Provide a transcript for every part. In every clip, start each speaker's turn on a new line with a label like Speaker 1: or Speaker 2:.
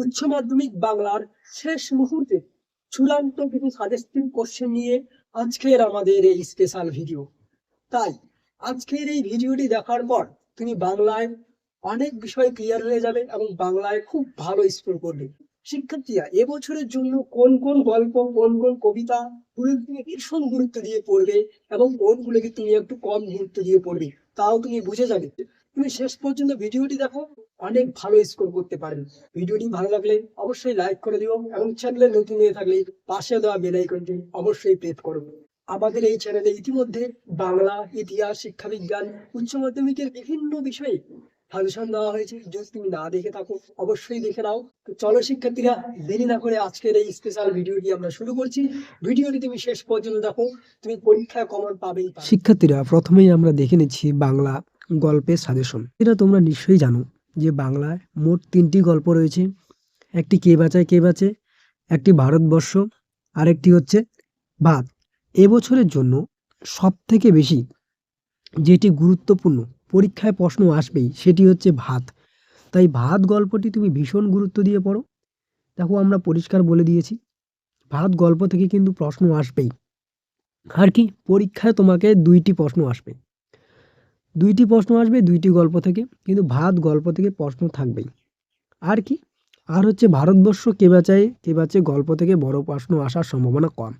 Speaker 1: উচ্চ মাধ্যমিক বাংলার শেষ মুহূর্তে চূড়ান্ত কিছু সাজেস্টিভ কোশ্চেন নিয়ে আজকের আমাদের এই স্পেশাল ভিডিও তাই আজকের এই ভিডিওটি দেখার পর তুমি বাংলায় অনেক বিষয় ক্লিয়ার হয়ে যাবে এবং বাংলায় খুব ভালো স্কোর করবে। শিক্ষার্থীরা, এবছরের জন্য কোন কোন গল্প, কোন কোন কবিতা তুমি ভীষণ গুরুত্ব দিয়ে পড়বে এবং কোনগুলোকে তুমি একটু কম গুরুত্ব দিয়ে পড়বে, তাও তুমি বুঝে যাবে। তুমি শেষ পর্যন্ত ভিডিওটি দেখো, অনেক ভালো স্কোর করতে পারবে। ভিডিওটি ভালো লাগলে অবশ্যই লাইক করে দিও এবং চ্যানেলে নতুন হয়ে থাকলে পাশে দেওয়া বেল আইকনটি অবশ্যই প্রেস করো। আমাদের এই চ্যানেলে ইতিমধ্যে বাংলা, ইতিহাস, শিক্ষাবিজ্ঞান, উচ্চ মাধ্যমিকের বিভিন্ন বিষয়ে সাজেশন দেওয়া হয়েছে। যদি তুমি না দেখে থাকো, অবশ্যই দেখে নাও। তো চলো শিক্ষার্থীরা, দেরি না করে আজকের এই স্পেশাল ভিডিওটি আমরা শুরু করছি। ভিডিওটি তুমি শেষ পর্যন্ত দেখো, তুমি পরীক্ষায় কমন পাবেই পাবে।
Speaker 2: শিক্ষার্থীরা, প্রথমেই আমরা দেখে নিচ্ছি বাংলা। গল্পের সাজেশন। এটা তোমরা নিশ্চয়ই জানো যে বাংলায় মোট তিনটি গল্প রয়েছে। একটি কে বাঁচায় কে বাঁচে, একটি ভারতবর্ষ, আরেকটি হচ্ছে ভাত এবছরের জন্য সব থেকে বেশি যেটি গুরুত্বপূর্ণ, পরীক্ষায় প্রশ্ন আসবেই, সেটি হচ্ছে ভাত। তাই ভাত গল্পটি তুমি ভীষণ গুরুত্ব দিয়ে পড়ো। দেখো আমরা পরিষ্কার বলে দিয়েছি, ভাত গল্প থেকে কিন্তু প্রশ্ন আসবেই। আর কি? পরীক্ষায় তোমাকে দুইটি প্রশ্ন আসবে। দুইটি প্রশ্ন আসবে, দুইটি গল্প থেকে, কিন্তু ভাত গল্প থেকে প্রশ্ন থাকবেই। আর কি? আর হচ্ছে ভারতবর্ষ কে বাঁচায়, কে বাঁচে গল্প থেকে বড় প্রশ্ন আসার সম্ভাবনা কম।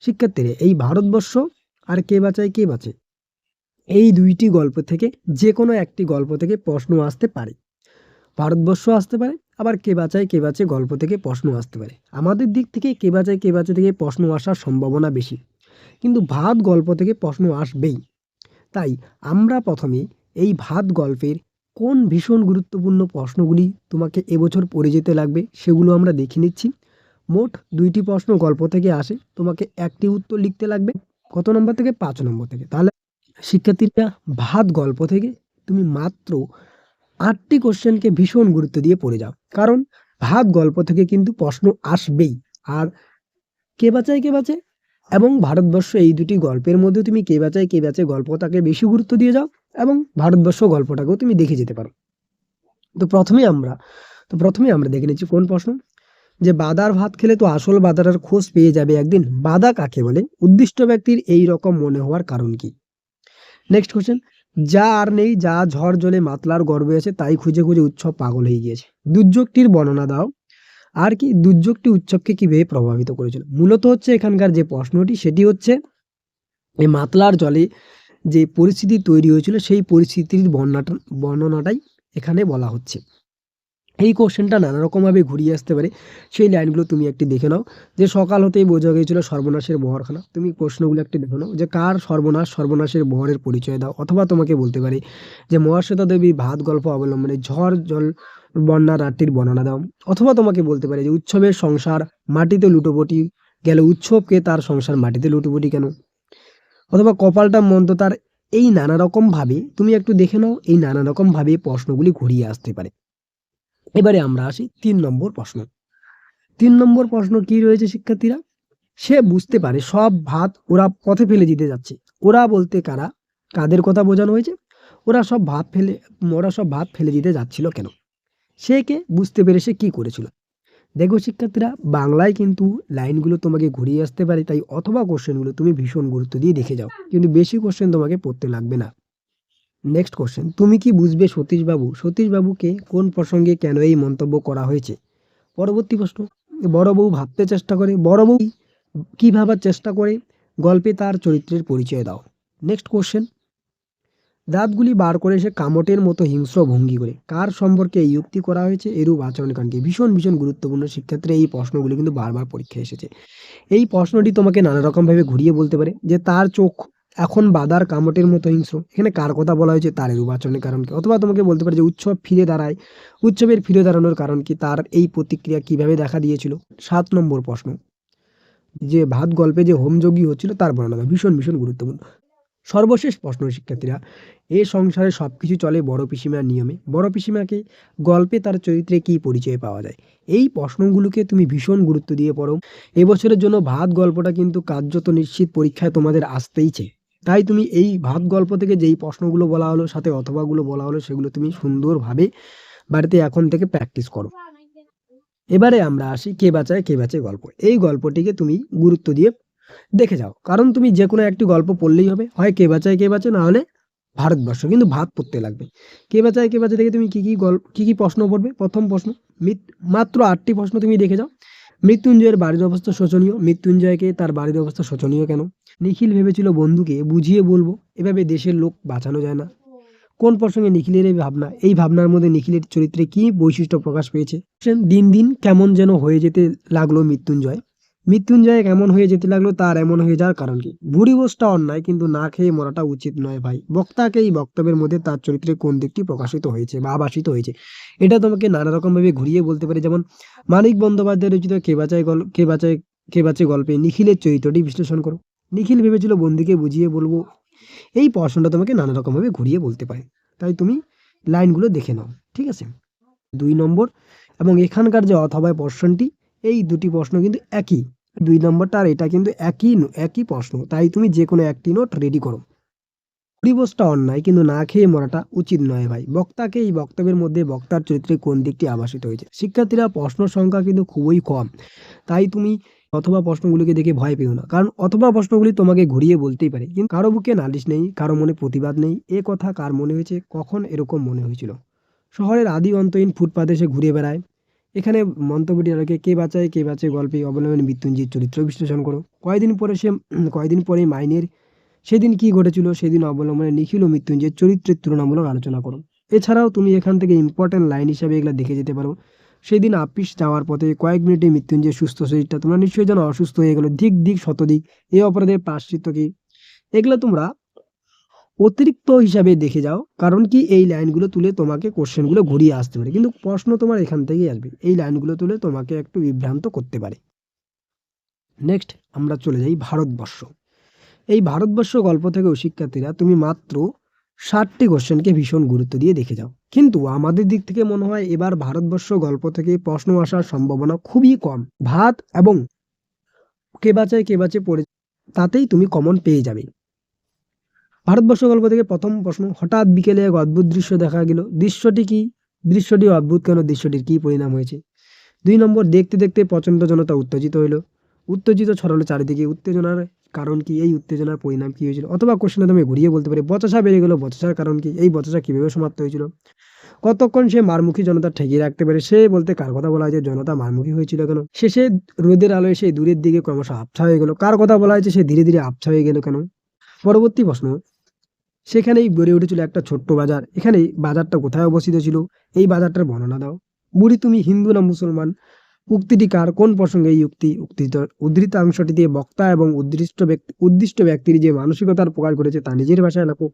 Speaker 2: শিক্ষার্থীরা, এই ভারতবর্ষ আর কে বাঁচায়, কে বাঁচে? এই দুইটি গল্প থেকে যে কোনো একটি গল্প থেকে প্রশ্ন আসতে পারে। ভারতবর্ষ আসতে পারে, আবার কে বাঁচায়, কে বাঁচে গল্প থেকে প্রশ্ন আসতে পারে। আমাদের দিক থেকে কে বাঁচায়, কে বাঁচে থেকে প্রশ্ন আসার সম্ভাবনা বেশি। কিন্তু ভাত গল্প থেকে প্রশ্ন আসবেই। তাই আমরা প্রথমে এই ভাত গল্পের কোন ভীষণ গুরুত্বপূর্ণ প্রশ্নগুলি তোমাকে এবছর পড়ে যেতে লাগবে সেগুলো আমরা দেখে নিচ্ছি। মোট দুইটি প্রশ্ন গল্প থেকে আসে, তোমাকে একটি উত্তর লিখতে লাগবে। কত নম্বর থেকে? পাঁচ নম্বর থেকে। তাহলে শিক্ষার্থীরা ভাত গল্প থেকে তুমি মাত্র আটটি কোশ্চেনকে ভীষণ গুরুত্ব দিয়ে পড়ে যাও। কারণ ভাত গল্প থেকে কিন্তু প্রশ্ন আসবেই। আর কে বাঁচায়, কে বাঁচে এবং ভারতবর্ষ এই দুটি গল্পের মধ্যে তুমি কে বাঁচায়, কে বাঁচে গল্পটাকে বেশি গুরুত্ব দিয়ে যাও এবং ভারতবর্ষ গল্পটাকেও তুমি দেখে যেতে পারো। তো প্রথমে আমরা, তো প্রথমে আমরা দেখে নিচ্ছি কোন প্রশ্ন? যে বাদার ভাত খেলে তো আসল বাদাটার খোঁজ পেয়ে যাবে একদিন। বাদা কাকে বলে? উদ্দিষ্ট ব্যক্তির এই রকম মনে হওয়ার কারণ কি? নেক্সট কোশ্চেন যা আর নেই, যা ঝড় জলে মাতলার গর্বে আছে, তাই খুঁজে খুঁজে উৎসব পাগল হয়ে গিয়েছে। দুর্যোগটির বর্ণনা দাও। আর কি দুর্যোগটি উৎসবকে কীভাবে প্রভাবিত করেছিল? মূলত হচ্ছে এখানকার যে প্রশ্নটি, সেটি হচ্ছে এই মাতলার জলে যে পরিস্থিতি তৈরি হয়েছিল, সেই পরিস্থিতির বর্ণাটা বর্ণনাটাই এখানে বলা হচ্ছে। এই কোশ্চেনটা নানা রকমভাবে ঘুরিয়ে আসতে পারে। সেই লাইনগুলো তুমি একটি দেখে নাও। যে সকাল হতেই বোঝা গিয়েছিল সর্বনাশের বহরখানা। তুমি প্রশ্নগুলো একটি দেখে নাও। যে কার সর্বনাশ, সর্বনাশের বহরের পরিচয় দাও? অথবা তোমাকে বলতে পারে যে মহাশ্বেতা দেবী ভাত গল্প অবলম্বনে ঝড় জল বন্যা রাত্রির বর্ণনা দাও। অথবা তোমাকে বলতে পারে যে উৎসবের সংসার মাটিতে লুটোপুটি গেল উৎসবকে তার সংসার মাটিতে লুটোপুটি কেন? অথবা কপালটা মন্দ তার এই নানা রকম ভাবে তুমি একটু দেখে নাও এই নানা রকম ভাবে প্রশ্নগুলি ঘুরিয়ে আসতে পারে। এবারে আমরা আসি তিন নম্বর প্রশ্ন। তিন নম্বর প্রশ্ন কি রয়েছে শিক্ষার্থীরা? সে বুঝতে পারে সব ভাত ওরা পথে ফেলে দিতে যাচ্ছে। ওরা বলতে কারা? কাদের কথা বোঝানো হয়েছে? ওরা সব ভাত ফেলে, ওরা সব ভাত ফেলে দিতে যাচ্ছিল কেন? সে কে বুঝতে পেরে সে কি করেছিল। দেখো শিক্ষার্থীরা, বাংলায় কিন্তু লাইনগুলো তোমাকে ঘুরিয়ে আসতে পারে, তাই অথবা কোশ্চেনগুলো তুমি ভীষণ গুরুত্ব দিয়ে দেখে যাও, কিন্তু বেশি কোশ্চেন তোমাকে পড়তে লাগবে না। নেক্সট কোশ্চেন, তুমি কি বুঝবে সতীশবাবু? সতীশবাবুকে কোন প্রসঙ্গে কেন এই মন্তব্য করা হয়েছে? পরবর্তী প্রশ্ন, বড় বউ ভাবতে চেষ্টা করে, বড় বউ কী ভাবার চেষ্টা করে? গল্পে তার চরিত্রের পরিচয় দাও। নেক্সট কোশ্চেন দাঁতগুলি বার করে সে কামটের মতো হিংস্র ভঙ্গি করে। কার সম্পর্কে এই উক্তি করা হয়েছে? এরূপ আচরণকাণ্ডকে ভীষণ ভীষণ গুরুত্বপূর্ণ শিক্ষার্থীরা এই প্রশ্নগুলি কিন্তু বারবার পরীক্ষায় এসেছে। এই প্রশ্নটি তোমাকে নানা রকমভাবে ঘুরিয়ে বলতে পারে যে, তার চোখ এখন বাদার কামটের মতো হিংস্র। এখানে কার কথা বলা হয়েছে? তার এরূপ আচরণের কারণ কি? অথবা তোমাকে বলতে পারে যে, উৎসব ফিরে দাঁড়ায়, উৎসবের ফিরে দাঁড়ানোর কারণ কি? তার এই প্রতিক্রিয়া কীভাবে দেখা দিয়েছিল? সাত নম্বর প্রশ্ন। যে ভাত গল্পে যে হোমযোগী হচ্ছিল, তার বর্ণনা ভীষণ ভীষণ গুরুত্বপূর্ণ। সর্বশেষ প্রশ্ন, শিক্ষার্থীরা। এ সংসারে সব কিছু চলে বড় পিসিমার নিয়মে। বড় পিসিমাকে গল্পে তার চরিত্রে কী পরিচয় পাওয়া যায়? এই প্রশ্নগুলোকে তুমি ভীষণ গুরুত্ব দিয়ে পড়ো। এবছরের জন্য ভাত গল্পটা কিন্তু কার্যত নিশ্চিত পরীক্ষায় তোমাদের আসতেই চাই তাই তুমি এই ভাত গল্প থেকে যেই প্রশ্নগুলো বলা হলো, সাথে অথবাগুলো বলা হলো, সেগুলো তুমি সুন্দরভাবে বাড়িতে এখন থেকে প্র্যাকটিস করো। এবারে আমরা আসি কে বাঁচায়, কে বাঁচে গল্প। এই গল্পটিকে তুমি গুরুত্ব দিয়ে দেখে যাও। কারণ তুমি যে কোনো একটি গল্প পড়লেই হবে। হয় কে বাঁচায়, কে বাঁচে, না হলে ভারতবর্ষ। কিন্তু ভাত পড়তে লাগবে। কে বাঁচায়, কে বাঁচে থেকে তুমি কী কী গল্প, কী কী প্রশ্ন পড়বে? প্রথম প্রশ্ন, মিত- মাত্র আটটি প্রশ্ন তুমি দেখে যাও। মৃত্যুঞ্জয়ের বাড়ির অবস্থা শোচনীয়। মৃত্যুঞ্জয়কে তার বাড়ির অবস্থা শোচনীয় কেন? নিখিল ভেবেছিল বন্ধুকে বুঝিয়ে বলব, এভাবে দেশের লোক বাঁচানো যায় না। কোন প্রসঙ্গে নিখিলের এই ভাবনা? এই ভাবনার মধ্যে নিখিলের চরিত্রে কি বৈশিষ্ট্য প্রকাশ পেয়েছে? দিন দিন কেমন যেন হয়ে যেতে লাগল মৃত্যুঞ্জয়। মৃত্যুঞ্জয় এমন হয়ে যেতে লাগল তার এমন হয়ে যাওয়ার কারণ কি? ভুড়ি বসটা অন্যায়, কিন্তু না খেয়ে মরাটা উচিত নয় ভাই। বক্তাকে এই বক্তব্যের মধ্যে তার চরিত্রে কোন দিকটি প্রকাশিত হয়েছে বা আবাসিত হয়েছে, এটা তোমাকে নানা রকম ভাবে ঘুরিয়ে বলতে পারে। যেমন মানিক বন্দ্যোপাধ্যায় রচিত কে বাঁচায় গল, কে বাঁচায়, কে বাঁচে গল্পে নিখিলের চরিত্রটি বিশ্লেষণ করো। নিখিল ভেবেছিল বন্ধুকে বুঝিয়ে বলব। এই প্রশ্নটা তোমাকে নানা রকম ভাবে ঘুরিয়ে বলতে পারে। তাই তুমি লাইনগুলো দেখে নাও, ঠিক আছে? দুই নম্বর এবং এখানকার যে অথবা প্রশ্নটি, এই দুটি প্রশ্ন কিন্তু একই। দুই নম্বরটা আর এটা কিন্তু একই একই প্রশ্ন, তাই তুমি যে কোনো একটি নোট রেডি করো। পরিবেশটা অন্যায়, কিন্তু না খেয়ে মরাটা উচিত নয় ভাই। বক্তাকে এই বক্তব্যের মধ্যে বক্তার চরিত্রে কোন দিকটি আবাসিত হয়েছে? শিক্ষার্থীরা প্রশ্ন সংখ্যা কিন্তু খুবই কম, তাই তুমি অথবা প্রশ্নগুলিকে দেখে ভয় পেও না। কারণ অথবা প্রশ্নগুলি তোমাকে ঘুরিয়ে বলতেই পারে, কিন্তু কারও বুকে নালিশ নেই, কারও মনে প্রতিবাদ নেই, এ কথা কার মনে হয়েছে, কখন এরকম মনে হয়েছিল? শহরের আদি অন্তহীন ফুটপাতে এসে ঘুরে বেড়ায় এখানে মন্তব্যটি আলোকে কে বাঁচায়, কে বাঁচে গল্পে অবলম্বনে মৃত্যুঞ্জয়ের চরিত্র বিশ্লেষণ করো কয়েকদিন পরে সে কয়দিন পরে মাইনের সেদিন কি ঘটেছিল সেদিন অবলম্বনে নিখিল ও মৃত্যুঞ্জয়ের চরিত্রের তুলনামূলক আলোচনা করো এছাড়াও তুমি এখান থেকে ইম্পর্ট্যান্ট লাইন হিসাবে এগুলো দেখে যেতে পারো। সেদিন আপিস যাওয়ার পথে কয়েক মিনিটে মৃত্যুঞ্জয়ের সুস্থ শরীরটা তোমরা নিশ্চয়ই যেন অসুস্থ হয়ে গেলো দিক দিক শতদিক এই অপরাধের প্রাশ্চিত্য কি? এগুলো তোমরা অতিরিক্ত হিসাবে দেখে যাও, কারণ কি এই লাইনগুলো তুলে তোমাকে কোশ্চেনগুলো ঘুরিয়ে আসতে পারে। কিন্তু প্রশ্ন তোমার এখান থেকেই আসবে। এই লাইনগুলো তুলে তোমাকে একটু বিভ্রান্ত করতে পারে। নেক্সট আমরা চলে যাই ভারতবর্ষ। এই ভারতবর্ষ গল্প থেকেও শিক্ষার্থীরা, তুমি মাত্র ষাটটি কোশ্চেনকে ভীষণ গুরুত্ব দিয়ে দেখে যাও। কিন্তু আমাদের দিক থেকে মনে হয় এবার ভারতবর্ষ গল্প থেকে প্রশ্ন আসার সম্ভাবনা খুবই কম। ভাত এবং কে বাঁচায়, কে বাঁচে পড়ে, তাতেই তুমি কমন পেয়ে যাবে। ভারতবর্ষ গল্প থেকে প্রথম প্রশ্ন, হঠাৎ বিকেলে এক অদ্ভুত দৃশ্য দেখা গেল। দৃশ্যটি কি? দৃশ্যটি অদ্ভুত, কেন দৃশ্যটির কি পরিণাম হয়েছে? দুই নম্বর, দেখতে দেখতে প্রচণ্ড জনতা উত্তেজিত হইল। উত্তেজিত ছড়ালো চারিদিকে। উত্তেজনার কারণ কি? এই উত্তেজনার পরিণাম কি হয়েছিল? অথবা কোশ্চেনে তুমি ঘুরিয়ে বলতে পারি, বচসা বেড়ে গেল, বচসার কারণ কি? এই বচসা কীভাবে সমাপ্ত হয়েছিল? কতক্ষণ সে মারমুখী জনতা ঠেকিয়ে রাখতে পারে? সে বলতে কার কথা বলা হয়েছে? জনতা মারমুখী হয়েছিল কেন? শেষে রোদের আলোয় সেই দূরের দিকে ক্রমশ আবছা হয়ে গেল। কার কথা বলা হয়েছে? সে ধীরে ধীরে আবছা হয়ে গেল কেন? পরবর্তী প্রশ্ন সেখানেই গড়ে উঠেছিল একটা ছোট্ট বাজার। এখানে বাজারটা কোথায় অবস্থিত ছিল? এই বাজারটার বর্ণনা দাও। বুড়ি তুমি হিন্দু না মুসলমান? উক্তিটি কার? কোন প্রসঙ্গে এই উক্তি উদ্ধৃত উদ্ধৃত অংশটি দিয়ে বক্তা এবং উদ্দিষ্ট ব্যক্তি উদ্দিষ্ট ব্যক্তির যে মানসিকতার প্রকাশ করেছে তা নিজের ভাষায় লেখো।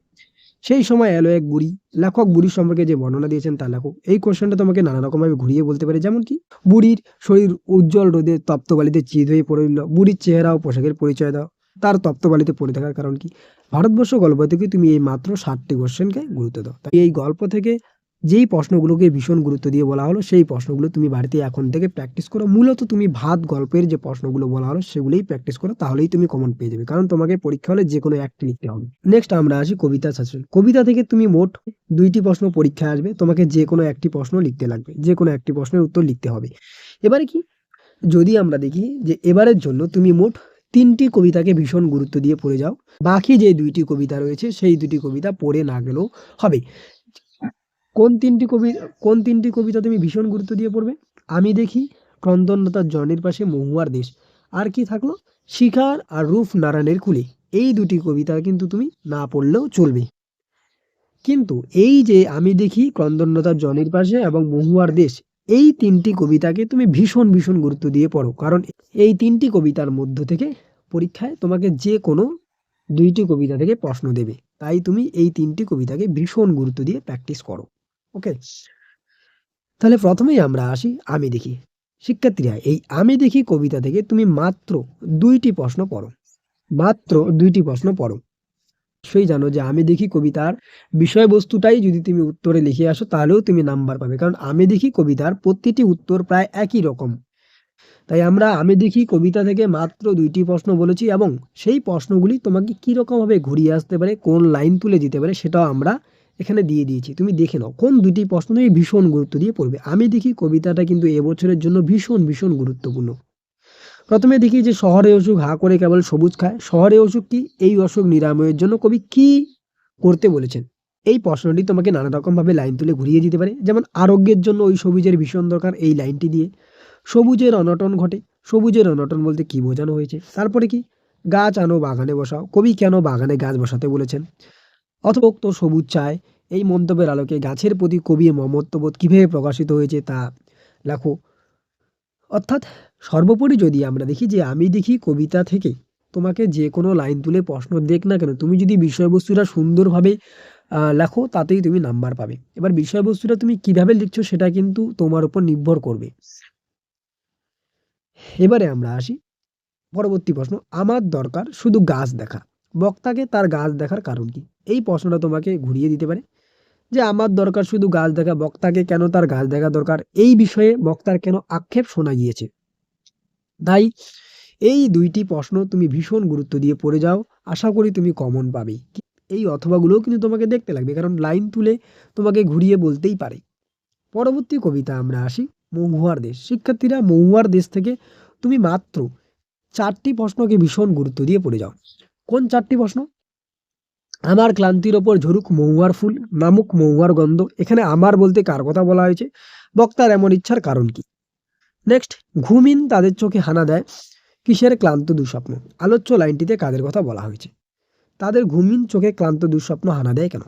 Speaker 2: সেই সময় এলো এক বুড়ি। লেখক বুড়ির সম্পর্কে যে বর্ণনা দিয়েছেন তা লেখো। এই কোশ্চেনটা তোমাকে নানা রকমভাবে ঘুরিয়ে বলতে পারে। যেমন কি বুড়ির শরীর উজ্জ্বল রোদে তপ্ত বালিতে চিত হয়ে পড়ে বুড়ির চেহারা ও পোশাকের পরিচয় দাও। তার তপ্ত বালিতে পড়ে থাকার কারণ কি? ভারতবর্ষ গল্প থেকে তুমি এই মাত্র ষাটটি কোশ্চেনকে গুরুত্ব দাও। তাই এই গল্প থেকে যেই প্রশ্নগুলোকে ভীষণ গুরুত্ব দিয়ে বলা হলো, সেই প্রশ্নগুলো তুমি বাড়িতে এখন থেকে প্র্যাকটিস করো। মূলত তুমি ভাত গল্পের যে প্রশ্নগুলো বলা হলো, সেগুলোই প্র্যাকটিস করো, তাহলেই তুমি কমন পেয়ে যাবে। কারণ তোমাকে পরীক্ষা হলে যে কোনো একটি লিখতে হবে। নেক্সট আমরা আসি কবিতা শাসন কবিতা থেকে তুমি মোট দুইটি প্রশ্ন পরীক্ষায় আসবে। তোমাকে যে কোনো একটি প্রশ্ন লিখতে লাগবে। যে কোনো একটি প্রশ্নের উত্তর লিখতে হবে। এবারে কি? যদি আমরা দেখি যে এবারের জন্য তুমি মোট তিনটি কবিতাকে ভীষণ গুরুত্ব দিয়ে পড়ে যাও। বাকি যে দুইটি কবিতা রয়েছে, সেই দুটি কবিতা পড়ে না গেলেও হবে। কোন তিনটি কবি, কোন তিনটি কবিতা তুমি ভীষণ গুরুত্ব দিয়ে পড়বে? আমি দেখি ক্রন্দনলতার জনের পাশে মহুয়ার দেশ। আর কি থাকল? শিখার আর রূপ নারায়ণের কুলে। এই দুটি কবিতা কিন্তু তুমি না পড়লেও চলবে। কিন্তু এই যে আমি দেখি ক্রন্দনলতার জনের পাশে এবং মহুয়ার দেশ এই তিনটি কবিতাকে তুমি ভীষণ ভীষণ গুরুত্ব দিয়ে পড়ো। কারণ এই তিনটি কবিতার মধ্য থেকে পরীক্ষায় তোমাকে যে কোনো দুইটি কবিতা থেকে প্রশ্ন দেবে। তাই তুমি এই তিনটি কবিতাকে ভীষণ গুরুত্ব দিয়ে প্র্যাকটিস করো। ওকে তাহলে প্রথমেই আমরা আসি আমি দেখি। শিক্ষার্থীরা, এই আমি দেখি কবিতা থেকে তুমি মাত্র দুইটি প্রশ্ন পড়ো। মাত্র দুইটি প্রশ্ন পড়ো। নিশ্চয়ই জানো যে আমি দেখি কবিতার বিষয়বস্তুটাই যদি তুমি উত্তরে লিখে আসো, তাহলেও তুমি নাম্বার পাবে। কারণ আমি দেখি কবিতার প্রতিটি উত্তর প্রায় একই রকম। তাই আমরা, আমি দেখি কবিতা থেকে মাত্র দুইটি প্রশ্ন বলেছি এবং সেই প্রশ্নগুলি তোমাকে কীরকমভাবে ঘুরিয়ে আসতে পারে, কোন লাইন তুলে দিতে পারে সেটাও আমরা এখানে দিয়ে দিয়েছি। তুমি দেখে নাও, কোন দুটি প্রশ্ন তুমি ভীষণ গুরুত্ব দিয়ে পড়বে? আমি দেখি কবিতাটা কিন্তু এবছরের জন্য ভীষণ ভীষণ গুরুত্বপূর্ণ। প্রথমে দেখি যে শহরে অসুখ হা করে কেবল সবুজ খায়। শহরে অসুখ কি? এই অসুখ নিরাময়ের জন্য কবি কি করতে বলেছেন? এই প্রশ্নটি তোমাকে নানা রকম ভাবে লাইন তুলে ঘুরিয়ে দিতে পারে। যেমন, আরোগ্যের জন্য ওই সবুজের ভীষণ দরকার এই লাইনটি দিয়ে। সবুজের অনটন ঘটে। সবুজের অনটন বলতে কি বোঝানো হয়েছে? তারপরে কি? গাছ আনো, বাগানে বসাও। কবি কেন বাগানে গাছ বসাতে বলেছেন? অথবা তো সবুজ চায়। এই মন্তব্যের আলোকে গাছের প্রতি কবির মমত্ববোধ কীভাবে প্রকাশিত হয়েছে তা লেখো। অর্থাৎ সর্বোপরি যদি আমরা দেখি যে আমি দেখি কবিতা থেকে তোমাকে যে কোনো লাইন তুলে প্রশ্ন দেখ না কেন, তুমি যদি বিষয়বস্তুটা সুন্দরভাবে লেখো, তাতেই তুমি নাম্বার পাবে। এবার বিষয়বস্তুটা তুমি কীভাবে লিখছো সেটা কিন্তু তোমার উপর নির্ভর করবে। এবারে আমরা আসি। পরবর্তী প্রশ্ন, আমার দরকার শুধু গাছ দেখা। বক্তাকে তার গাছ দেখার কারণ কি? এই প্রশ্নটা তোমাকে ঘুরিয়ে দিতে পারে। যে আমার দরকার শুধু গাছ দেখা, বক্তাকে কেন তার গাছ দেখা দরকার? এই বিষয়ে বক্তার কেন আক্ষেপ শোনা গিয়েছে? তাই এই দুইটি প্রশ্ন তুমি ভীষণ গুরুত্ব দিয়ে পড়ে যাও। আশা করি তুমি কমন পাবে। এই অথবাগুলোও কিন্তু তোমাকে দেখতে লাগবে, কারণ লাইন তুলে তোমাকে ঘুরিয়ে বলতেই পারে। পরবর্তী কবিতা আমরা আসি, মহুয়ার দেশ। শিক্ষার্থীরা, মহুয়ার দেশ থেকে তুমি মাত্র চারটি প্রশ্নকে ভীষণ গুরুত্ব দিয়ে পড়ে যাও। কোন চারটি প্রশ্ন? আমার ক্লান্তির ওপর ঝরুক মহুয়ার ফুল, নামুক মহুয়ার গন্ধ। এখানে আমার বলতে কার কথা বলা হয়েছে? বক্তার এমন ইচ্ছার কারণ কি? নেক্সট ঘুমিন তাদের চোখে হানা দেয়। কিসের ক্লান্ত দুঃস্বপ্ন? আলোচ্য লাইনটিতে কাদের কথা বলা হয়েছে? তাদের ঘুমিন চোখে ক্লান্ত দুঃস্বপ্ন হানা দেয় কেন?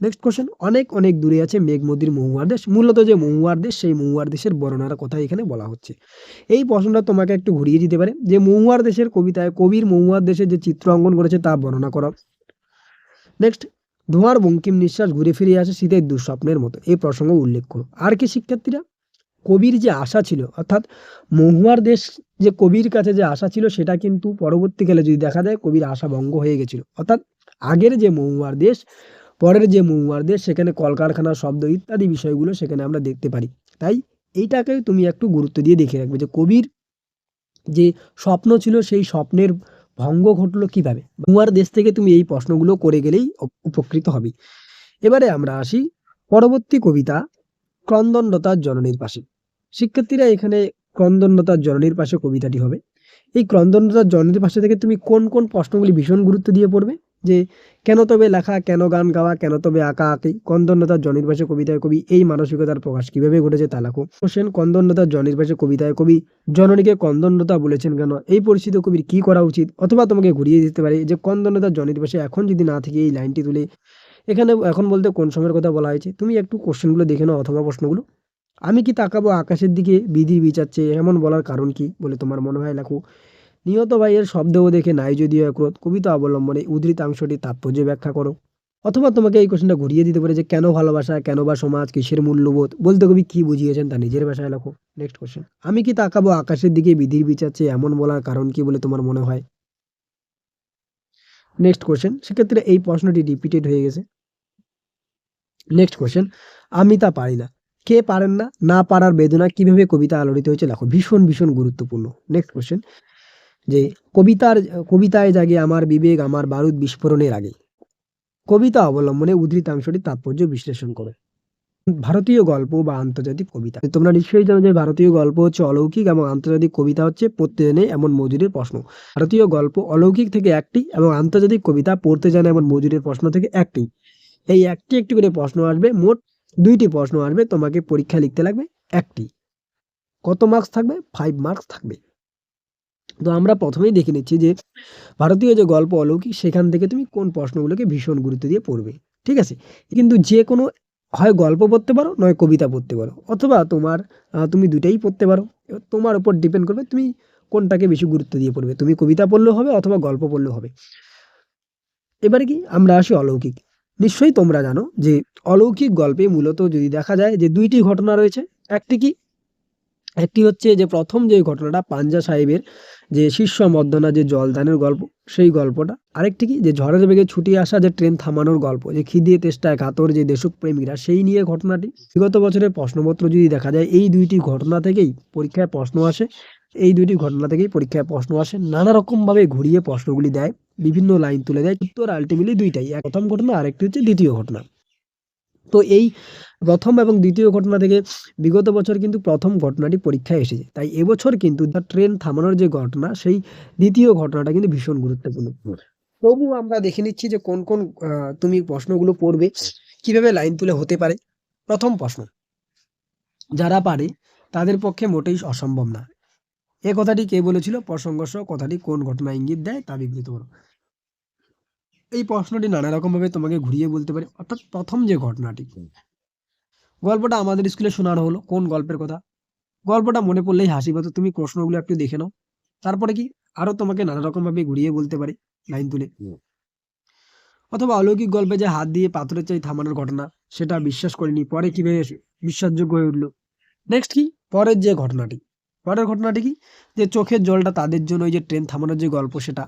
Speaker 2: নেক্সট কোশ্চেন অনেক অনেক দূরে আছে মেঘমদির মহুয়ার দেশ। মূলত যে মহুয়ার দেশ, সেই মহুয়ার দেশের বর্ণনার কথা এখানে বলা হচ্ছে। এই প্রশ্নটা তোমাকে একটু ঘুরিয়ে দিতে পারে। যে মহুয়ার দেশের কবিতায় কবির মহুয়ার দেশের যে চিত্র অঙ্কন করেছে তা বর্ণনা করো নেক্সট ধোঁয়ার বঙ্কিম নিঃশ্বাস ঘুরে ফিরে আসে শীতের দুঃস্বপ্নের মতো। এই প্রসঙ্গ উল্লেখ করো আর কি শিক্ষার্থীরা? কবির যে আশা ছিল, অর্থাৎ মহুয়ার দেশ যে কবির কাছে যে আশা ছিল, সেটা কিন্তু পরবর্তীকালে যদি দেখা যায়, কবির আশা ভঙ্গ হয়ে গেছিল। অর্থাৎ আগের যে মহুয়ার দেশ, পরের যে মহুয়ার দেশ, সেখানে কলকারখানার শব্দ ইত্যাদি বিষয়গুলো সেখানে আমরা দেখতে পারি। তাই এইটাকে তুমি একটু গুরুত্ব দিয়ে দেখে রাখবে যে কবির যে স্বপ্ন ছিল, সেই স্বপ্নের ভঙ্গ ঘটলো কীভাবে? ভুয়ার দেশ থেকে তুমি এই প্রশ্নগুলো করে গেলেই উপকৃত হবে। এবারে আমরা আসি পরবর্তী কবিতা ক্রন্দনলতার জননীর পাশে। শিক্ষার্থীরা এখানে ক্রন্দনলতার জননীর পাশে কবিতাটি হবে। এই ক্রন্দনলতার জননীর পাশে থেকে তুমি কোন কোন প্রশ্নগুলি ভীষণ গুরুত্ব দিয়ে পড়বে? যে কেন তবে লেখা, কেন গান গাওয়া, কেন তবে আঁকা আঁকি? কন্দনলতার জনির পাশে কবিতায় কবি এই মানসিকতার প্রকাশ কীভাবে ঘটেছে তা লেখো। হোসেন কন্দনলতার জনির পাশে কবিতায় কবি জননীকে কন্দনলতা বলেছেন কেন? এই পরিস্থিতি কবির কি করা উচিত? অথবা তোমাকে ঘুরিয়ে দিতে পারে যে কন্দনলতার জনির পাশে এখন যদি না থেকে এই লাইনটি তুলে, এখানে এখন বলতে কোন সময়ের কথা বলা হয়েছে? তুমি একটু কোশ্চেনগুলো দেখে নাও অথবা প্রশ্নগুলো। আমি কি তাকাবো আকাশের দিকে? বিধি বিচাচ্ছে এমন বলার কারণ কি? বলে তোমার মনে হয় লেখো। নিহত ভাইয়ের শব্দও দেখে নাই যদিও একরোধ। কবিতা অবলম্বনে উদ্ধৃতাংশটি তাৎপর্য ব্যাখ্যা করো। অথবা তোমাকে এই কোশ্চেনটা ঘুরিয়ে দিতে পারে যে কেন ভালোবাসা, কেন বা সমাজ, কিসের মূল্যবোধ? বলতে কবি কি বুঝিয়েছেন তা নিজের ভাষায় লেখো। নেক্সট কোশ্চেন আমি কি তাকাবো আকাশের দিকে বিধির বিচারছে এমন বলার কারণ কি বলে তোমার মনে হয়? নেক্সট কোশ্চেন সেক্ষেত্রে এই প্রশ্নটি রিপিটেড হয়ে গেছে। নেক্সট কোশ্চেন আমি তা পারি না। কে পারেন না? না পারার বেদনা কীভাবে কবিতা আলোড়িত হয়েছে? লেখো। ভীষণ ভীষণ গুরুত্বপূর্ণ। নেক্সট কোশ্চেন যে কবিতার, কবিতায় জাগে আমার বিবেক, আমার বারুদ বিস্ফোরণের আগে। কবিতা অবলম্বনে উদ্ধৃতাংশটি তাৎপর্য বিশ্লেষণ করে। ভারতীয় গল্প বা আন্তর্জাতিক কবিতা। তোমরা নিশ্চয়ই জানো যে ভারতীয় গল্প হচ্ছে অলৌকিক এবং আন্তর্জাতিক কবিতা হচ্ছে পড়তে জানে এমন মজুরের প্রশ্ন। ভারতীয় গল্প অলৌকিক থেকে একটি এবং আন্তর্জাতিক কবিতা পড়তে জানে এমন মজুরের প্রশ্ন থেকে একটি। এই একটি একটি করে প্রশ্ন আসবে, মোট দুইটি প্রশ্ন আসবে, তোমাকে পরীক্ষা লিখতে লাগবে একটি। কত মার্কস থাকবে? ফাইভ মার্কস থাকবে। তো আমরা প্রথমেই দেখে নিচ্ছি যে ভারতীয় যে গল্প অলৌকিক, সেখান থেকে তুমি কোন প্রশ্নগুলোকে ভীষণ গুরুত্ব দিয়ে পড়বে, ঠিক আছে? কিন্তু যে কোনো হয় গল্প পড়তে পারো, নয় কবিতা পড়তে পারো, অথবা তোমার তুমি দুটাই পড়তে পারো। তোমার উপর ডিপেন্ড করবে তুমি কোনটাকে বেশি গুরুত্ব দিয়ে পড়বে, তুমি কবিতা পড়লেও হবে অথবা গল্প পড়লেও হবে। এবারে কি, আমরা আসি অলৌকিক। নিশ্চয়ই তোমরা জানো যে অলৌকিক গল্পে মূলত যদি দেখা যায় যে দুইটি ঘটনা রয়েছে, একটি কি? একটি হচ্ছে যে প্রথম যে ঘটনাটা পাঞ্জা সাহেবের যে শীর্ষ মর্দনা যে জলদানের গল্প, সেই গল্পটা। আরেকটি কি? যে ঝড়ের বেগে ছুটে আসা যে ট্রেন থামানোর গল্প, যে খিদে তেষ্টায় কাতর যে দেশপ্রেমীরা সেই নিয়ে ঘটনাটি। বিগত বছরের প্রশ্নপত্র যদি দেখা যায়, এই দুইটি ঘটনা থেকেই পরীক্ষায় প্রশ্ন আসে। এই দুইটি ঘটনা থেকেই পরীক্ষায় প্রশ্ন আসে। নানা রকম ভাবে ঘুরিয়ে প্রশ্নগুলি দেয়, বিভিন্ন লাইন তুলে দেয়, উত্তর আলটিমেটলি দুইটাই। এক প্রথম ঘটনা, আরেকটি হচ্ছে দ্বিতীয় ঘটনা। তো এই প্রথম এবং দ্বিতীয় ঘটনা থেকে বিগত বছর কিন্তু প্রথম ঘটনাটি পরীক্ষায় এসেছে। তাই এবছর কিন্তু ট্রেন থামানোর যে ঘটনা সেই দ্বিতীয় ঘটনাটা কিন্তু ভীষণ গুরুত্বপূর্ণ। তবু আমরা দেখে নিচ্ছি যে কোন কোন তুমি প্রশ্নগুলো পড়বে কীভাবে লাইন তুলে হতে পারে। প্রথম প্রশ্ন যারা পারে তাদের পক্ষে মোটেই অসম্ভব না। এ কথাটি কে বলেছিল? প্রসঙ্গস কথাটি কোন ঘটনা ইঙ্গিত দেয় তা বিবৃত করো। এই প্রশ্নটি নানা রকম ভাবে তোমাকে ঘুরিয়ে বলতে পারে। অর্থাৎ প্রথম যে ঘটনাটি গল্পটা আমাদের স্কুলে শোনানো হলো কোন গল্পের কথা? গল্পটা মনে পড়লেই হাসি পাতো। তুমি প্রশ্নগুলো একটু দেখে নাও। তারপরে কি? আরও তোমাকে নানা রকম ভাবে ঘুরিয়ে বলতে পারে লাইন তুলে। অথবা অলৌকিক গল্পে যে হাত দিয়ে পাথরের চাই থামানোর ঘটনা সেটা বিশ্বাস করিনি পরে কীভাবে বিশ্বাসযোগ্য হয়ে উঠল? নেক্সট কি? পরের যে ঘটনাটি। পরের ঘটনাটি কি? যে চোখের জলটা তাদের জন্য ওই যে ট্রেন থামানোর যে গল্প সেটা।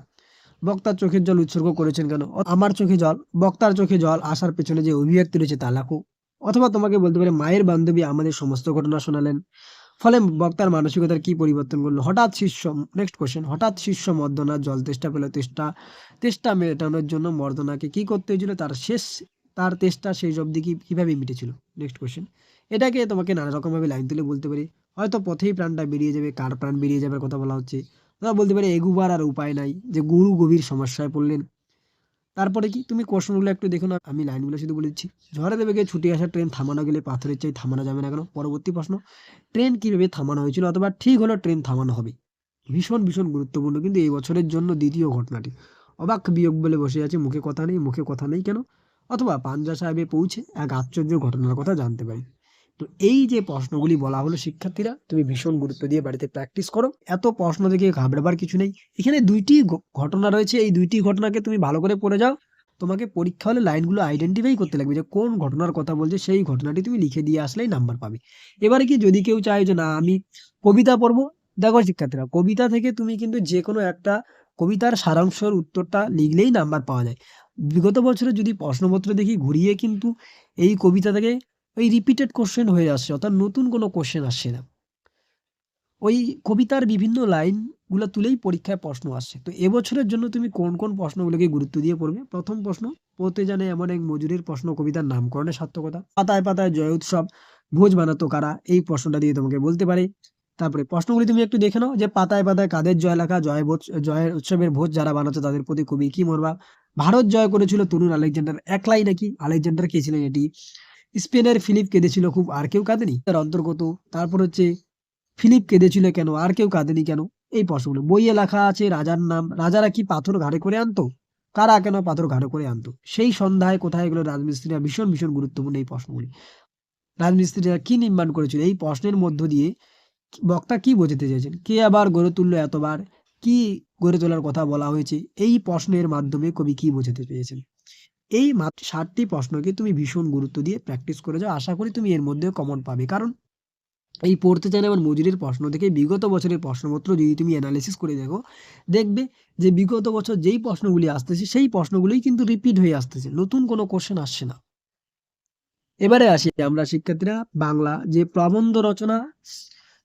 Speaker 2: বক্তার চোখের জল উৎসর্গ করেছেন কেন? আমার চোখে জল বক্তার চোখে জল আসার পেছনে যে অভিব্যক্তি রয়েছে তা লাখো। অথবা তোমাকে বলতে পারে মায়ের বান্ধবী আমাদের সমস্ত ঘটনা শোনালেন। ফলে বক্তার মানসিকতার কি পরিবর্তন করল হঠাৎ শিষ্য নেক্সট কোশ্চেন হঠাৎ শিষ্য মর্দনা, জল তেষ্টা পেল তেষ্টা তেষ্টা মেটানোর জন্য মর্দনাকে কি করতে হয়েছিল? তার শেষ, তার তেষ্টা সেই অবধি কি, কীভাবে মিটেছিল? নেক্সট কোশ্চেন এটাকে তোমাকে নানা রকমভাবে লাইন তুলে বলতে পারি। হয়তো পথেই প্রাণটা বেরিয়ে যাবে, কার প্রাণ বেরিয়ে যাবার কথা বলা হচ্ছে। তারা বলতে পারে এগুবার আর উপায় নাই যে গুরু গভীর সমস্যায় পড়লেন। তারপরে কি? তুমি কোশ্চেনগুলো একটু দেখো না, আমি লাইনগুলো শুধু বলে দিচ্ছি। ঝড়ে দেবে গিয়ে ছুটে আসা ট্রেন থামানো গেলে পাথরের চাই থামানো যাবে না কেন? পরবর্তী প্রশ্ন, ট্রেন কীভাবে থামানো হয়েছিল অথবা ঠিক হলো ট্রেন থামানো হবে? ভীষণ ভীষণ গুরুত্বপূর্ণ কিন্তু এই বছরের জন্য দ্বিতীয় ঘটনাটি। অবাক বিয়োগ বলে বসে আছে, মুখে কথা নেই, মুখে কথা নেই কেন? অথবা পাঞ্জা সাহেবে পৌঁছে এক আশ্চর্য ঘটনার কথা জানতে পারি। তো এই যে প্রশ্নগুলি বলা হলো শিক্ষার্থীরা, তুমি ভীষণ গুরুত্ব দিয়ে বাড়িতে প্র্যাকটিস করো। এত প্রশ্ন থেকে ঘাবড়াবার কিছু নেই। এখানে দুইটি ঘটনা রয়েছে। এই দুইটি ঘটনাকে তুমি ভালো করে পড়ে যাও। তোমাকে পরীক্ষা হলে লাইনগুলো আইডেন্টিফাই করতে লাগবে যে কোন ঘটনার কথা বলছে। সেই ঘটনাটি তুমি লিখে দিয়ে আসলেই নাম্বার পাবে। এবারে কি যদি কেউ চায় যে না, আমি কবিতা পড়ব। দেখো শিক্ষার্থীরা, কবিতা থেকে তুমি কিন্তু যে কোনো একটা কবিতার সারাংশের উত্তরটা লিখলেই নাম্বার পাওয়া যায়। বিগত বছরে যদি প্রশ্নপত্র দেখি, ঘুরিয়ে কিন্তু এই কবিতা থেকে ওই রিপিটেড কোশ্চেন হয়ে আসছে, অর্থাৎ নতুন কোনো কোশ্চেন আসছে না। ওই কবিতার বিভিন্ন লাইনগুলো তুলেই পরীক্ষায় প্রশ্ন আসছে। তো এবছরের জন্য তুমি কোন কোন প্রশ্নগুলোকে গুরুত্ব দিয়ে পড়বে? প্রথম প্রশ্ন, পড়তে জানে এমন এক মজুরের প্রশ্ন কবিতার নামকরণের সার্থকতা। পাতায় পাতায় জয় উৎসব, ভোজ বানাতো কারা? এই প্রশ্নটা দিয়ে তোমাকে বলতে পারে। তারপরে প্রশ্নগুলি তুমি একটু দেখে নাও, যে পাতায় পাতায় কাদের জয় লেখা জয় ভোজ জয়ের উৎসবের ভোজ যারা বানাতো তাদের প্রতি কবি কি মরবা ভারত জয় করেছিল তরুণ আলেকজান্ডার একলাই নাকি? আলেকজান্ডার কে ছিলেন এটি? স্পেনের ফিলিপ কেঁদেছিল খুব, আর কেউ কাঁদেনি? তার অন্তর্গত, তারপর হচ্ছে ফিলিপ কেঁদেছিল কেন, আর কেউ কাঁদেনি কেন? এই প্রশ্নগুলো বইয়ে লেখা আছে রাজার নাম, রাজারা কি পাথর ঘাড়ে করে আনতো? কারা কেন পাথর ঘাড়ে করে আনতো? সেই সন্ধ্যায় কোথায় এগুলো রাজমিস্ত্রিরা? ভীষণ ভীষণ গুরুত্বপূর্ণ এই প্রশ্নগুলি। রাজমিস্ত্রিরা কি নির্মাণ করেছিল? এই প্রশ্নের মধ্য দিয়ে বক্তা কি বোঝাতে চেয়েছেন কে আবার গড়ে তুললো এতবার? কি গড়ে তোলার কথা বলা হয়েছে? এই প্রশ্নের মাধ্যমে কবি কি বোঝাতে পেরেছেন? এই মাত্র ষাটটি প্রশ্নকে তুমি ভীষণ গুরুত্ব দিয়ে প্র্যাকটিস করে যাও। আশা করি তুমি এর মধ্যে কমন পাবে। কারণ এই পড়তে চান এবার মজুরির প্রশ্ন থেকে বিগত বছরের প্রশ্নপত্র যদি তুমি অ্যানালিসিস করে দেখো, দেখবে যে বিগত বছর যেই প্রশ্নগুলি আসতেছে, সেই প্রশ্নগুলোই কিন্তু রিপিট হয়ে আসতেছে। নতুন কোনো কোশ্চেন আসছে না। এবারে আসি আমরা শিক্ষার্থীরা, বাংলা যে প্রবন্ধ রচনা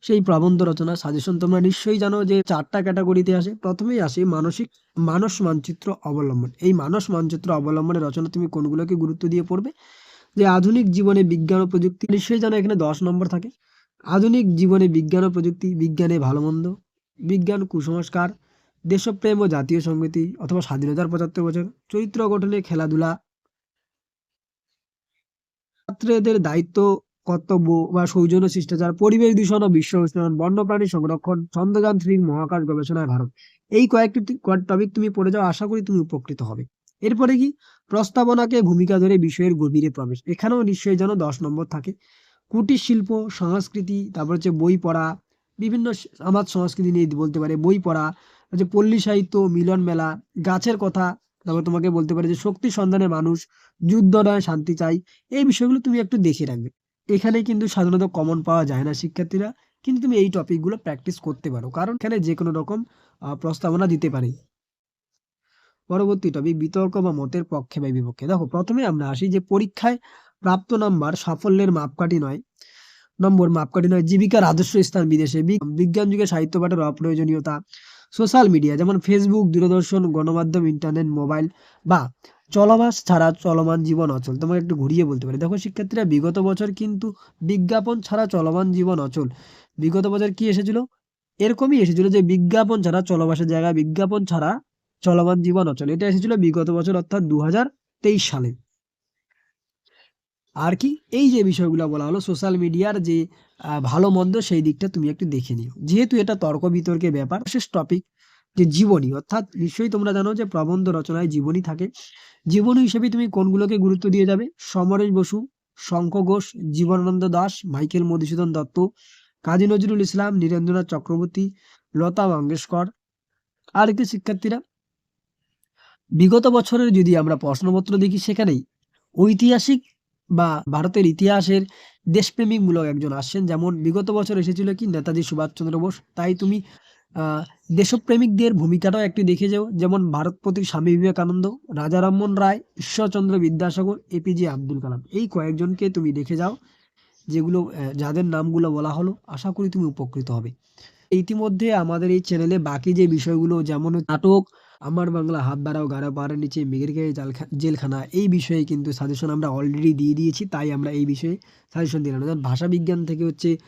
Speaker 2: সেই প্রবন্ধ রচনা সাজেশন তোমরা নিশ্চয়ই জানো যে চারটা ক্যাটাগরিতে আসে। প্রথমেই আসে মানসিক, মানস মানচিত্র অবলম্বন। এই মানস মানচিত্র অবলম্বনের রচনা তুমি কোনগুলোকে গুরুত্ব দিয়ে পড়বে? যে আধুনিক জীবনে বিজ্ঞান ও প্রযুক্তি, নিশ্চয়ই জানো এখানে দশ নম্বর থাকে। আধুনিক জীবনে বিজ্ঞান ও প্রযুক্তি, বিজ্ঞানে ভালো মন্দ, বিজ্ঞান কুসংস্কার, দেশপ্রেম ও জাতীয় সংগীতি, অথবা স্বাধীনতার পঁচাত্তর বছর, চরিত্র গঠনে খেলাধুলা, ছাত্রদের দায়িত্ব কর্তব্য বা সৌজন্য শিষ্টাচার পরিবেশ দূষণ ও বিশ্ব উষ্ণায়ন, বন্যপ্রাণী সংরক্ষণ চন্দ্রযান্ত্রিক মহাকাশ গবেষণায় ভারত। এই কয়েকটি টপিক তুমি পড়ে যাও, আশা করি তুমি উপকৃত হবে। এরপরে কি? প্রস্তাবনাকে ভূমিকা ধরে বিষয়ের গভীরে প্রবেশ। এখানেও নিশ্চয়ই যেন দশ নম্বর থাকে। কুটির শিল্প, সংস্কৃতি, তারপর হচ্ছে বই পড়া, বিভিন্ন সমাজ সংস্কৃতি নিয়ে বলতে পারে বই পড়া, হচ্ছে পল্লী সাহিত্য, মিলন মেলা, গাছের কথা, তারপর তোমাকে বলতে পারে যে শক্তি সন্ধানে মানুষ, যুদ্ধ নয়, শান্তি চাই, এই বিষয়গুলো তুমি একটু দেখে রাখবে। এখানে কিন্তু সাধারণত কমন পাওয়া যায় না শিক্ষার্থীরা। কিন্তু তুমি এই টপিকগুলো প্র্যাকটিস করতে পারো, কারণ এখানে যে কোনো রকম প্রস্তাবনা দিতে পারে। পরবর্তী টপিক বিতর্ক বা মতের পক্ষে বা বিপক্ষে। দেখো, প্রথমে আমরা আসি যে পরীক্ষায় প্রাপ্ত নাম্বার সাফল্যের মাপকাঠি নয়। নম্বর মাপকাঠি নয়, জীবিকার আদর্শ স্থান বিদেশে। বিজ্ঞান যুগে সাহিত্য পাঠের অপ্রয়োজনীয়তা। সোশ্যাল মিডিয়া যেমন ফেসবুক দূরদর্শন, গণমাধ্যম ইন্টারনেট মোবাইল বা চলবাস ছাড়া চলমান জীবন অচল। তোমাকে একটু ঘুরিয়ে বলতে পারি। দেখো শিক্ষার্থীরা, বিগত বছর কিন্তু বিজ্ঞাপন ছাড়া চলমান জীবন অচল। বিগত বছর কি এসেছিল? এরকমই এসেছিল যে বিজ্ঞাপন ছাড়া চলবাসের জায়গায় বিজ্ঞাপন ছাড়া চলমান জীবন অচল। এটা এসেছিল বিগত বছর, অর্থাৎ দু সালে। আর কি? এই যে বিষয়গুলো বলা হলো, সোশ্যাল মিডিয়ার যে ভালো মন্দ সেই দিকটা তুমি একটু দেখে নিও। যেহেতু এটা তর্ক বিতর্কের ব্যাপার শেষ টপিক যে জীবনী, অর্থাৎ নিশ্চয়ই তোমরা জানো যে প্রবন্ধ রচনায় জীবনী থাকে। জীবনী হিসেবে তুমি কোনগুলোকে গুরুত্ব দিয়ে যাবে? সমরেশ বসু শঙ্খ ঘোষ, জীবনানন্দ দাস, মাইকেল মধুসূদন দত্ত, কাজী নজরুল ইসলাম, নীরেন্দ্রনাথ চক্রবর্তী, লতা মঙ্গেশকর। আর একটি শিক্ষার্থীরা, বিগত বছরের যদি আমরা প্রশ্নপত্র দেখি সেখানেই ঐতিহাসিক বা ভারতের ইতিহাসের দেশপ্রেমিকমূলক একজন আসছেন। যেমন, বিগত বছর এসেছিল কি? নেতাজি সুভাষচন্দ্র বোস। তাই তুমি দেশপ্রেমিকদের ভূমিকাটাও একটু দেখে যাও। যেমন ভারতপতি স্বামী বিবেকানন্দ, রাজা রামমোহন রায়, ঈশ্বরচন্দ্র বিদ্যাসাগর এপিজে আব্দুল কালাম। এই কয়েকজনকে তুমি দেখে যাও, যেগুলো যাদের নামগুলো বলা হলো, আশা করি তুমি উপকৃত হবে। ইতিমধ্যে আমাদের এই চ্যানেলে বাকি যে বিষয়গুলো, যেমন নাটক, আমার বাংলা হাত বাড়াও গাড়া পাড়ার নিচে মেঘের গায়ে জালখা- জেলখানা, এই বিষয়ে কিন্তু সাজেশন আমরা অলরেডি দিয়ে দিয়েছি, তাই আমরা এই বিষয়ে সাজেশন দিলাম। ভাষা বিজ্ঞান থেকে হচ্ছে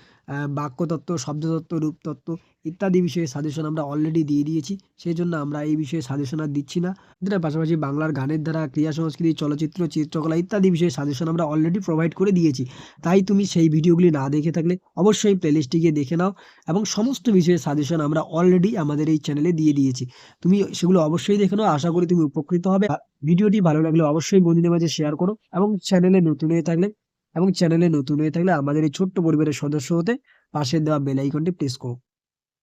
Speaker 2: বাক্যতত্ত্ব, শব্দতত্ত্ব, রূপতত্ত্ব ইত্যাদি বিষয়ে সাজেশন আমরা অলরেডি দিয়ে দিয়েছি সেই জন্য আমরা এই বিষয়ে সাজেশন আর দিচ্ছি না। এটার পাশাপাশি বাংলার গানের দ্বারা ক্রিয়া সংস্কৃতি, চলচ্চিত্র, চিত্রকলা ইত্যাদি বিষয়ে সাজেশন আমরা অলরেডি প্রোভাইড করে দিয়েছি। তাই তুমি সেই ভিডিওগুলি না দেখে থাকলে অবশ্যই প্লেলিস্টে গিয়ে দেখে নাও এবং সমস্ত বিষয়ে সাজেশন আমরা অলরেডি আমাদের এই চ্যানেলে দিয়ে দিয়েছি। তুমি সেগুলো অবশ্যই দেখে নাও, আশা করি তুমি উপকৃত হবে। ভিডিওটি ভালো লাগলে অবশ্যই বন্ধুদের মাঝে শেয়ার করো এবং চ্যানেলে নতুন হয়ে থাকলে, এবং চ্যানেলে নতুন হয়ে থাকলে আমাদের এই ছোট্ট পরিবারের সদস্য হতে পাশে দেওয়া বেল আইকনটি প্রেস করো।